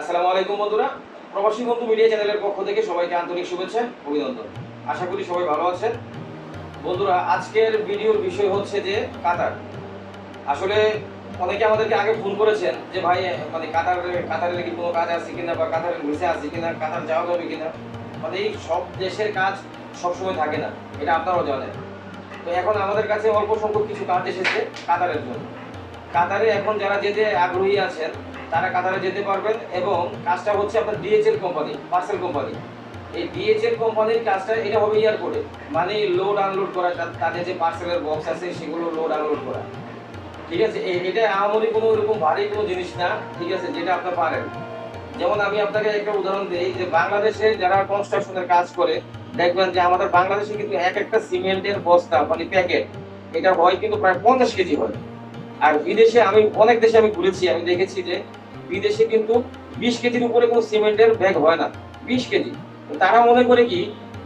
আসসালামু আলাইকুম বন্ধুরা। প্রবাসী বন্ধু মিডিয়া চ্যানেলের পক্ষ থেকে সবাইকে আন্তরিক শুভেচ্ছা, অভিনন্দন। আশা করি সবাই ভালো আছেন। বন্ধুরা, আজকের ভিডিওর বিষয় হচ্ছে যে কাতার। আসলে অনেকে আমাদেরকে আগে ফোন করেছেন যে, ভাই মানে কাতার কাতারের কি কোনো কাজ আছে কিনা বা কাতারের ভিসা আছে কিনা, কাতার যাওয়া যাবে কিনা? মানে এই সব দেশের কাজ সবসময় থাকে না। এটা আপনারাও জানেন। তো এখন আমাদের কাছে অল্প সংখ্যক কিছু কাজ এসেছে কাতারের জন্য। কাতারে এখন যারা যেতে আগ্রহী আছেন তারা কাতারে যেতে পারবেন এবং কাজটা হচ্ছে আপনার ডিএচএল কোম্পানি পার্সেল কোম্পানি এই ডিএচএল কোম্পানির কাজটা এটা হবে এয়ারপোর্টে মানে লোড আনলোড করা তাদের যে পার্সেলের বক্স আছে সেগুলো লোড আনলোড করা। ঠিক আছে? এটা আমারই কোনো এরকম ভারী কোনো জিনিস না, ঠিক আছে? যেটা আপনার পারেন। যেমন আমি আপনাকে একটা উদাহরণ দিই যে বাংলাদেশে যারা কনস্ট্রাকশনের কাজ করে, দেখবেন যে আমাদের বাংলাদেশে কিন্তু এক একটা সিমেন্টের বস্তা মানে প্যাকেট এটা হয় কিন্তু প্রায় পঞ্চাশ কেজি হয়। আর বিদেশে আমি, অনেক দেশে আমি ঘুরেছি, আমি দেখেছি যে বিদেশে কিন্তু বিশ কেজির উপরে কোনো সিমেন্টের ব্যাগ হয় না, বিশ কেজি। তারা মনে করে কি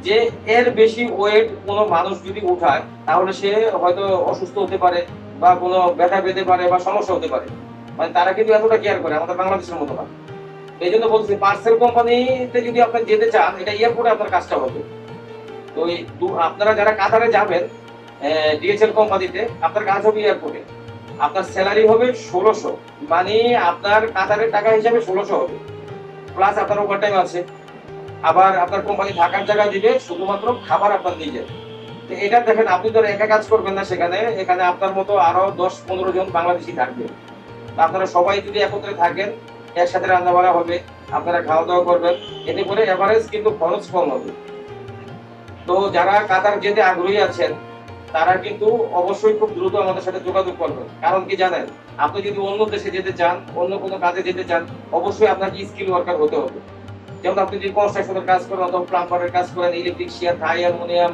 যে এর বেশি ওয়েট কোনো মানুষ যদি উঠায়, তাহলে সে হয়তো অসুস্থ হতে পারে বা কোনো ব্যথা পেতে পারে বা সমস্যা হতে পারে। মানে তারা কিন্তু এতটা কেয়ার করে, আমাদের বাংলাদেশের মতো না। এই জন্য বলছি পার্সেল কোম্পানিতে যদি আপনি যেতে চান, এটা এয়ারপোর্টে আপনার কাজটা হবে। তো আপনারা যারা কাতারে যাবেন ডিএসএল কোম্পানিতে আপনার কাজ হবে এয়ারপোর্টে আপনার স্যালারি হবে ষোলোশো। মানে আপনার কাতারের টাকা হিসাবে ষোলোশো হবে। প্লাস আপনার ওভার টাইম আছে। আবার আপনার কোম্পানি থাকার জায়গা দিবে শুধুমাত্র খাবার আপনার নিজের তো এটা দেখেন, আপনি ধর একা কাজ করবেন না সেখানে। এখানে আপনার মতো আরও দশ পনেরো জন বাংলাদেশি থাকবে। আপনারা সবাই যদি একত্রে থাকেন, একসাথে রান্না বান্না হবে, আপনারা খাওয়া দাওয়া করবেন, এতে করে এভারেজ কিন্তু খরচ কম হবে। তো যারা কাতার যেতে আগ্রহী আছেন তারা কিন্তু অবশ্যই খুব দ্রুত আমাদের সাথে যোগাযোগ করবেন কারণ কি জানেন, আপনি যদি অন্য দেশে যেতে চান, অন্য কোনো কাজে যেতে চান, অবশ্যই আপনাকে স্কিল ওয়ার্কার হতে হবে। যেমন আপনি যদি কনস্ট্রাকশনের কাজ করেন অথবা প্লাম্বারের কাজ করেন ইলেকট্রিশিয়ান থাই অ্যালুমিনিয়াম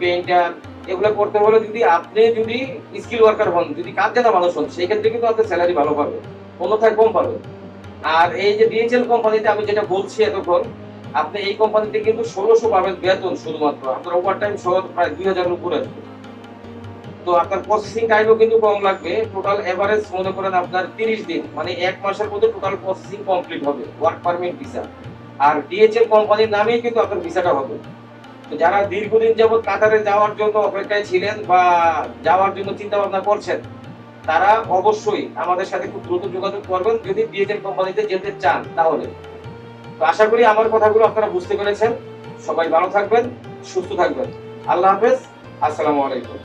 পেইন্টার এগুলো করতে হলে যদি আপনি যদি স্কিল ওয়ার্কার হন, যদি কাজ জানা মানুষ হন সেই ক্ষেত্রে কিন্তু আপনার স্যালারি ভালো পাবে অন্যথায় কম পাবে আর এই যে ডিএচএল কোম্পানিতে আমি যেটা বলছি এতক্ষণ, আপনি এই কোম্পানিতে কিন্তু ষোলোশো পাবেন বেতন শুধুমাত্র। আপনার ওভার টাইম সহ প্রায় দুই হাজার উপরে তো আপনার প্রসেসিং টাইমও কিন্তু কম লাগবে। টোটাল এভারেজ মনে করেন আপনার তিরিশ দিন মানে এক মাসের মধ্যে টোটাল প্রসেসিং কমপ্লিট হবে ওয়ার্ক পারমিট ভিসা আর ডিএচএল কোম্পানির নামেই কিন্তু আপনার ভিসাটা হবে। তো যারা দীর্ঘদিন যাবত কাতারে যাওয়ার জন্য অপেক্ষায় ছিলেন বা যাওয়ার জন্য চিন্তা ভাবনা করছেন, তারা অবশ্যই আমাদের সাথে খুব দ্রুত যোগাযোগ করবেন, যদি ডিএচএল কোম্পানিতে যেতে চান তাহলে। তো আশা করি আমার কথাগুলো আপনারা বুঝতে পেরেছেন। সবাই ভালো থাকবেন, সুস্থ থাকবেন। আল্লাহ হাফেজ, আসসালামু আলাইকুম।